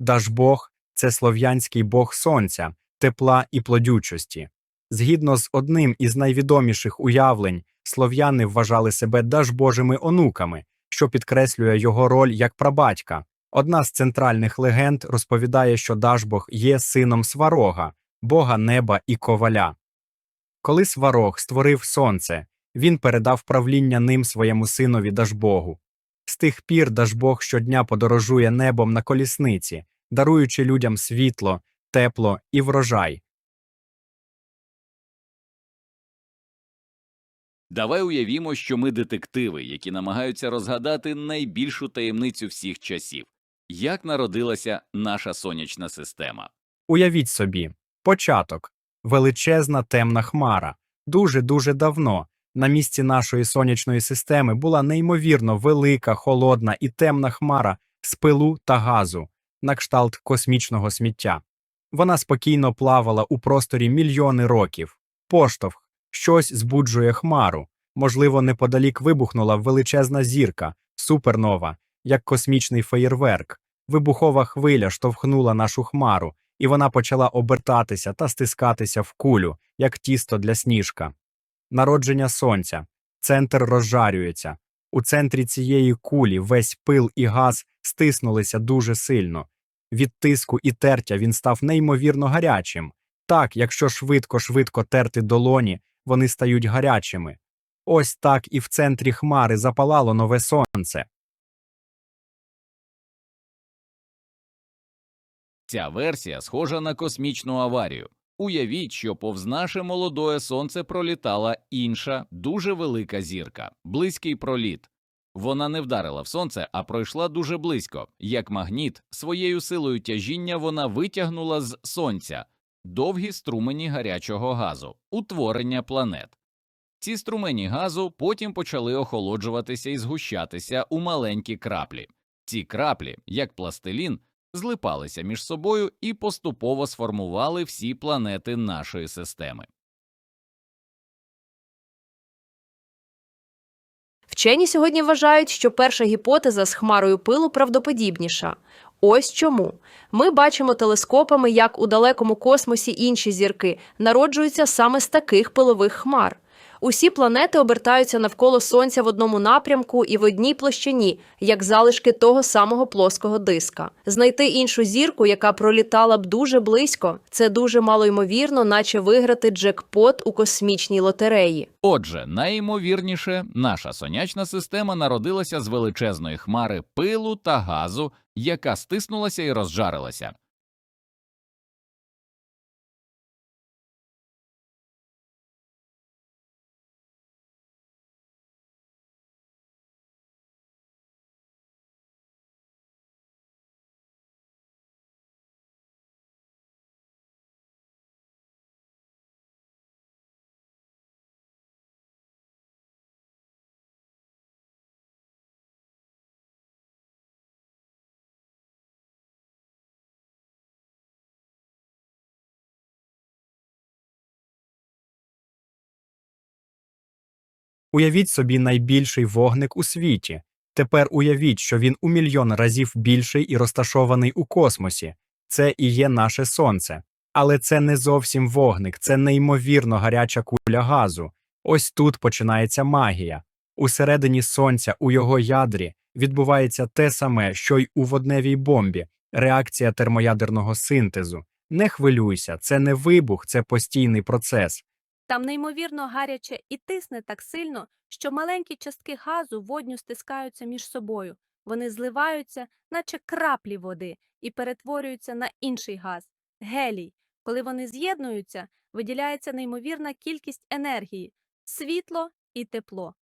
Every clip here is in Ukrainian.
Дажбог це слов'янський бог сонця, тепла і плодючості. Згідно з одним із найвідоміших уявлень, слов'яни вважали себе дажбожими онуками, що підкреслює його роль як прабатька. Одна з центральних легенд розповідає, що Дажбог є сином Сварога, бога неба і коваля. Коли Сварог створив сонце, він передав правління ним своєму синові Дажбогу. Тих пір Дажбог щодня подорожує небом на колісниці, даруючи людям світло, тепло і врожай. Давай уявімо, що ми детективи, які намагаються розгадати найбільшу таємницю всіх часів. Як народилася наша сонячна система? Уявіть собі, початок величезна темна хмара. Дуже-дуже давно на місці нашої сонячної системи була неймовірно велика, холодна і темна хмара з пилу та газу, на кшталт космічного сміття. Вона спокійно плавала у просторі мільйони років. Поштовх, щось збуджує хмару. Можливо, неподалік вибухнула величезна зірка, супернова, як космічний феєрверк. Вибухова хвиля штовхнула нашу хмару, і вона почала обертатися та стискатися в кулю, як тісто для сніжка. Народження сонця. Центр розжарюється. У центрі цієї кулі весь пил і газ стиснулися дуже сильно. Від тиску і тертя він став неймовірно гарячим. Так, якщо швидко-швидко терти долоні, вони стають гарячими. Ось так і в центрі хмари запалало нове сонце. Ця версія схожа на космічну аварію. Уявіть, що повз наше молодое сонце пролітала інша, дуже велика зірка, близький проліт. Вона не вдарила в сонце, а пройшла дуже близько. Як магніт, своєю силою тяжіння вона витягнула з сонця довгі струмені гарячого газу, утворення планет. Ці струмені газу потім почали охолоджуватися і згущатися у маленькі краплі. Ці краплі, як пластилін, злипалися між собою і поступово сформували всі планети нашої системи. Вчені сьогодні вважають, що перша гіпотеза з хмарою пилу правдоподібніша. Ось чому ми бачимо телескопами, як у далекому космосі інші зірки народжуються саме з таких пилових хмар. Усі планети обертаються навколо сонця в одному напрямку і в одній площині, як залишки того самого плоского диска. Знайти іншу зірку, яка пролітала б дуже близько, це дуже малоймовірно, наче виграти джекпот у космічній лотереї. Отже, найімовірніше, наша сонячна система народилася з величезної хмари пилу та газу, яка стиснулася і розжарилася. Уявіть собі найбільший вогник у світі. Тепер уявіть, що він у мільйон разів більший і розташований у космосі. Це і є наше сонце. Але це не зовсім вогник, це неймовірно гаряча куля газу. Ось тут починається магія. Усередині сонця, у його ядрі, відбувається те саме, що й у водневій бомбі реакція термоядерного синтезу. Не хвилюйся, це не вибух, це постійний процес. Там неймовірно гаряче і тисне так сильно, що маленькі частки газу водню стискаються між собою. Вони зливаються, наче краплі води, і перетворюються на інший газ гелій. Коли вони з'єднуються, виділяється неймовірна кількість енергії світло і тепло.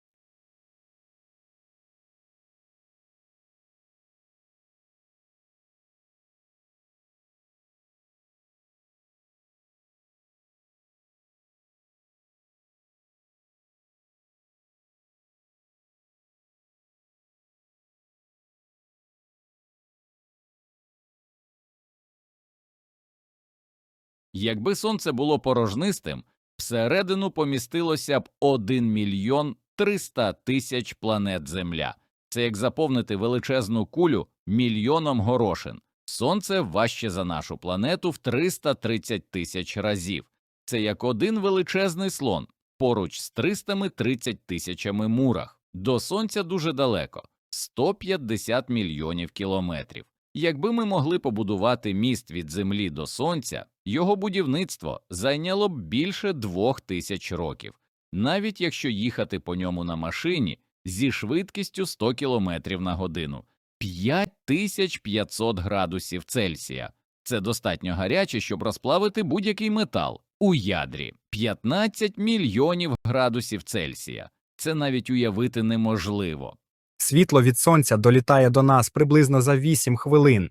Якби сонце було порожнистим, всередину помістилося б 1 мільйон 300 тисяч планет Земля. Це як заповнити величезну кулю мільйоном горошин. Сонце важче за нашу планету в 330 тисяч разів. Це як один величезний слон поруч з 330 тисячами мурах. До сонця дуже далеко 150 мільйонів кілометрів. Якби ми могли побудувати міст від Землі до Сонця, його будівництво зайняло б більше двох тисяч років, навіть якщо їхати по ньому на машині зі швидкістю 100 км на годину. 5500 градусів Цельсія. Це достатньо гаряче, щоб розплавити будь-який метал. У ядрі 15 мільйонів градусів Цельсія. Це навіть уявити неможливо. Світло від сонця долітає до нас приблизно за 8 хвилин.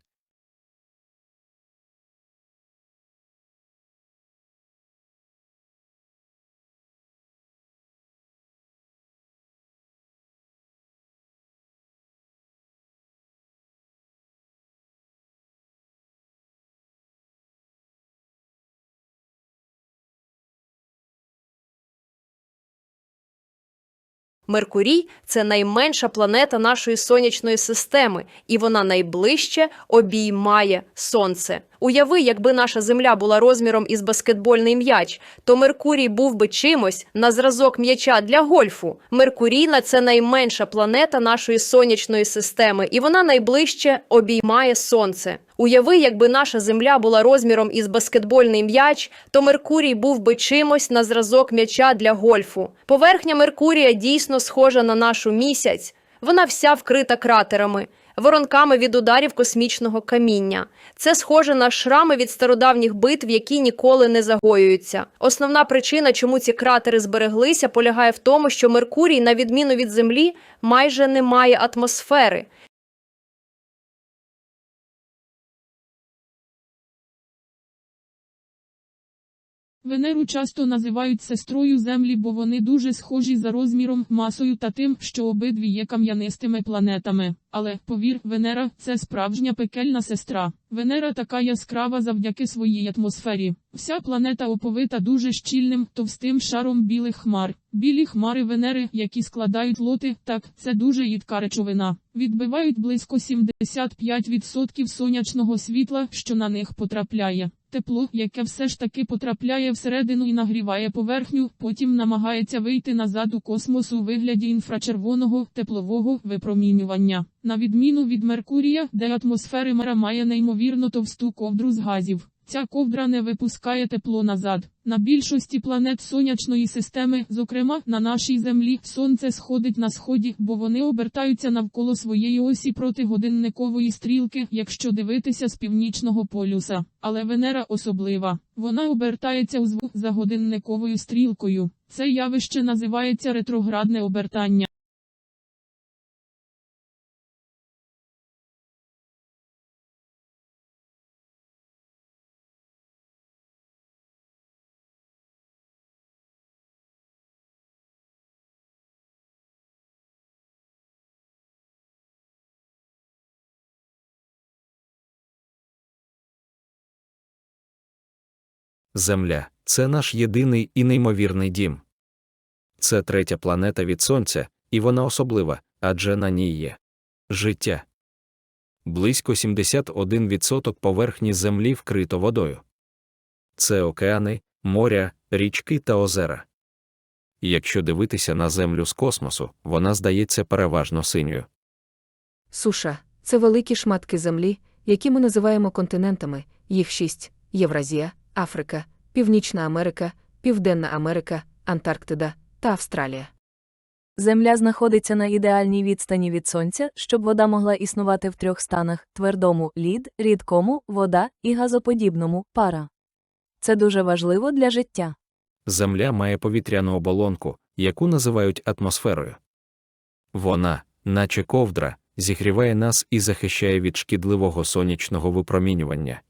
Меркурій це найменша планета нашої сонячної системи, і вона найближче обіймає сонце. Уяви, якби наша земля була розміром із баскетбольний м'яч, то Меркурій був би чимось на зразок м'яча для гольфу. Меркурійна це найменша планета нашої сонячної системи, і вона найближче обіймає сонце. Уяви, якби наша земля була розміром із баскетбольний м'яч, то Меркурій був би чимось на зразок м'яча для гольфу. Поверхня Меркурія дійсно схожа на нашу місяць. Вона вся вкрита кратерами, воронками від ударів космічного каміння. Це схоже на шрами від стародавніх битв, які ніколи не загоюються. Основна причина, чому ці кратери збереглися, полягає в тому, що Меркурій, на відміну від Землі, майже не має атмосфери. Венеру часто називають сестрою Землі, бо вони дуже схожі за розміром, масою та тим, що обидві є кам'янистими планетами. Але, повір, Венера це справжня пекельна сестра. Венера така яскрава завдяки своїй атмосфері. Вся планета оповита дуже щільним, товстим шаром білих хмар. Білі хмари Венери, які складають лоти, так, це дуже їдка речовина. Відбивають близько 75% сонячного світла, що на них потрапляє. Тепло, яке все ж таки потрапляє всередину і нагріває поверхню, потім намагається вийти назад у космос у вигляді інфрачервоного теплового випромінювання. На відміну від Меркурія, де атмосфери мера має неймовірно товсту ковдру з газів. Ця ковдра не випускає тепло назад. На більшості планет сонячної системи, зокрема на нашій землі, сонце сходить на сході, бо вони обертаються навколо своєї осі проти годинникової стрілки, якщо дивитися з північного полюса. Але Венера особлива. Вона обертається у звук за годинниковою стрілкою. Це явище називається ретроградне обертання. Земля це наш єдиний і неймовірний дім. Це третя планета від Сонця, і вона особлива, адже на ній є життя. Близько 71% поверхні Землі вкрито водою. Це океани, моря, річки та озера. Якщо дивитися на Землю з космосу, вона здається переважно синьою. Суша це великі шматки землі, які ми називаємо континентами. Їх шість: Євразія, Африка, Північна Америка, Південна Америка, Антарктида та Австралія. Земля знаходиться на ідеальній відстані від сонця, щоб вода могла існувати в трьох станах: твердому лід, рідкому вода і газоподібному пара. Це дуже важливо для життя. Земля має повітряну оболонку, яку називають атмосферою. Вона, наче ковдра, зігріває нас і захищає від шкідливого сонячного випромінювання.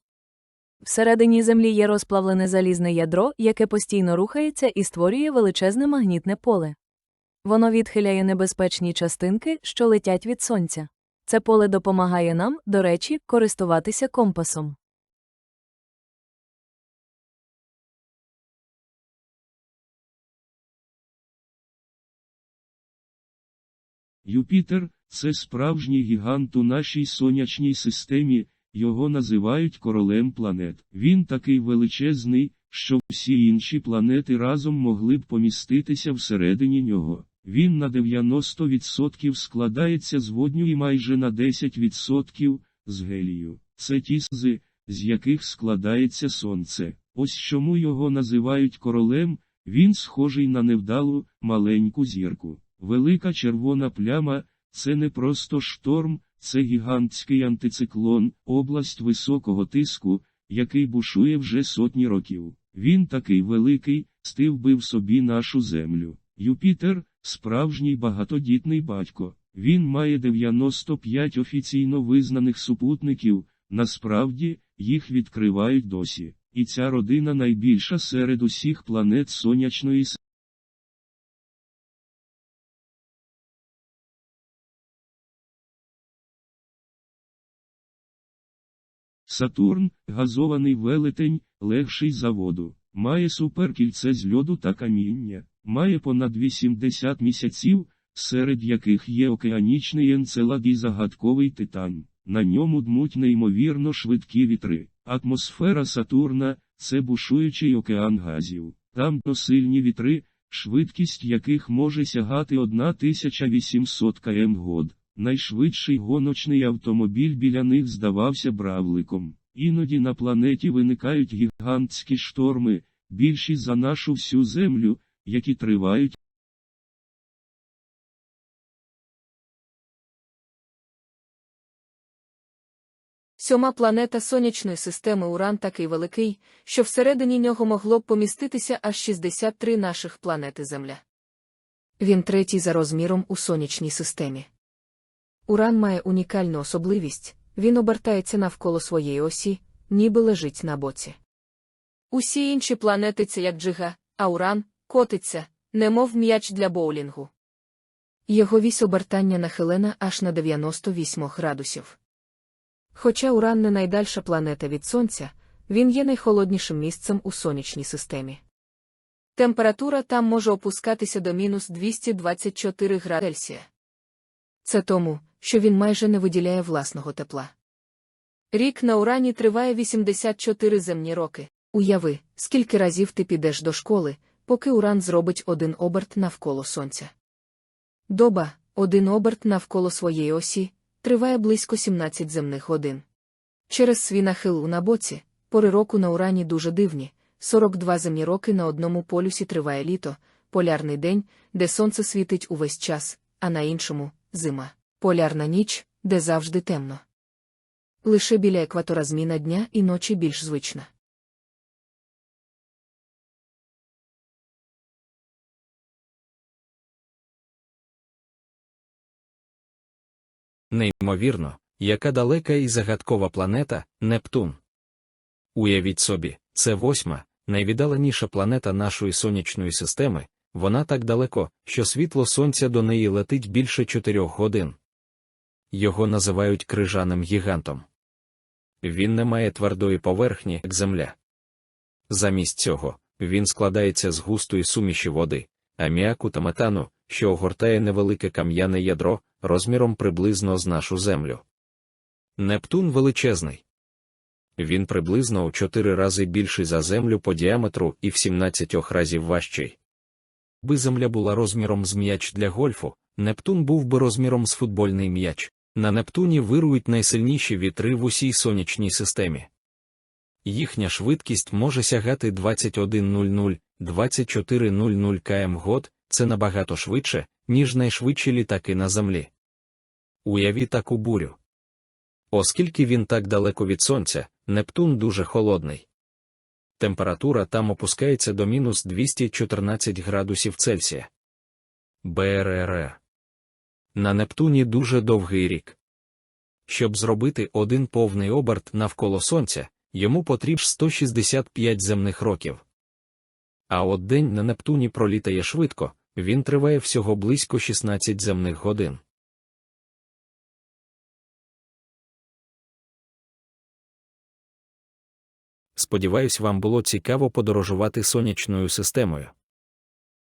Всередині землі є розплавлене залізне ядро, яке постійно рухається і створює величезне магнітне поле. Воно відхиляє небезпечні частинки, що летять від сонця. Це поле допомагає нам, до речі, користуватися компасом. Юпітер це справжній гігант у нашій сонячній системі, його називають королем планет. Він такий величезний, що всі інші планети разом могли б поміститися всередині нього. Він на 90% складається з водню і майже на 10% з гелію. Це ті з, з яких складається сонце. Ось чому його називають королем, він схожий на невдалу, маленьку зірку. Велика червона пляма це не просто шторм, це гігантський антициклон, область високого тиску, який бушує вже сотні років. Він такий великий, стив би в собі нашу землю. Юпітер справжній багатодітний батько. Він має 95 офіційно визнаних супутників, насправді, їх відкривають досі. І ця родина найбільша серед усіх планет сонячної системи. Сатурн, газований велетень, легший за воду, має суперкільце з льоду та каміння, має понад 80 місяців, серед яких є океанічний енцелад і загадковий титан. На ньому дмуть неймовірно швидкі вітри. Атмосфера Сатурна це бушуючий океан газів. Там сильні вітри, швидкість яких може сягати 1800 км год. Найшвидший гоночний автомобіль біля них здавався бравликом. Іноді на планеті виникають гігантські шторми, більші за нашу всю землю, які тривають. Сьома планета сонячної системи Уран такий великий, що всередині нього могло б поміститися аж 63 наших планети Земля. Він третій за розміром у сонячній системі. Уран має унікальну особливість він обертається навколо своєї осі, ніби лежить на боці. Усі інші планети це як джига, а Уран котиться, немов м'яч для боулінгу. Його вісь обертання нахилена аж на 98 градусів. Хоча Уран не найдальша планета від Сонця, він є найхолоднішим місцем у сонячній системі. Температура там може опускатися до мінус 224 градусів Це тому, що він майже не виділяє власного тепла. Рік на Урані триває 84 земні роки. Уяви, скільки разів ти підеш до школи, поки Уран зробить один оберт навколо Сонця. Доба, один оберт навколо своєї осі, триває близько 17 земних годин. Через свій нахил на боці, пори року на Урані дуже дивні, 42 земні роки на одному полюсі триває літо, полярний день, де сонце світить увесь час, а на іншому зима, полярна ніч, де завжди темно. Лише біля екватора зміна дня і ночі більш звична. Неймовірно, яка далека і загадкова планета Нептун. Уявіть собі, це восьма, найвіддаленіша планета нашої сонячної системи, вона так далеко, що світло сонця до неї летить більше чотирьох годин. Його називають крижаним гігантом. Він не має твердої поверхні, як земля. Замість цього, він складається з густої суміші води, аміаку та метану, що огортає невелике кам'яне ядро розміром приблизно з нашу землю. Нептун величезний. Він приблизно у 4 рази більший за землю по діаметру і в 17 разів важчий. Би земля була розміром з м'яч для гольфу, Нептун був би розміром з футбольний м'яч. На Нептуні вирують найсильніші вітри в усій сонячній системі. Їхня швидкість може сягати 21.00-24.00 км год, це набагато швидше, ніж найшвидші літаки на землі. Уяві таку бурю. Оскільки він так далеко від сонця, Нептун дуже холодний. Температура там опускається до мінус 214 градусів Цельсія. БРР. На Нептуні дуже довгий рік. Щоб зробити один повний оберт навколо Сонця, йому потрібно 165 земних років. А от день на Нептуні пролітає швидко, він триває всього близько 16 земних годин. Сподіваюсь, вам було цікаво подорожувати сонячною системою.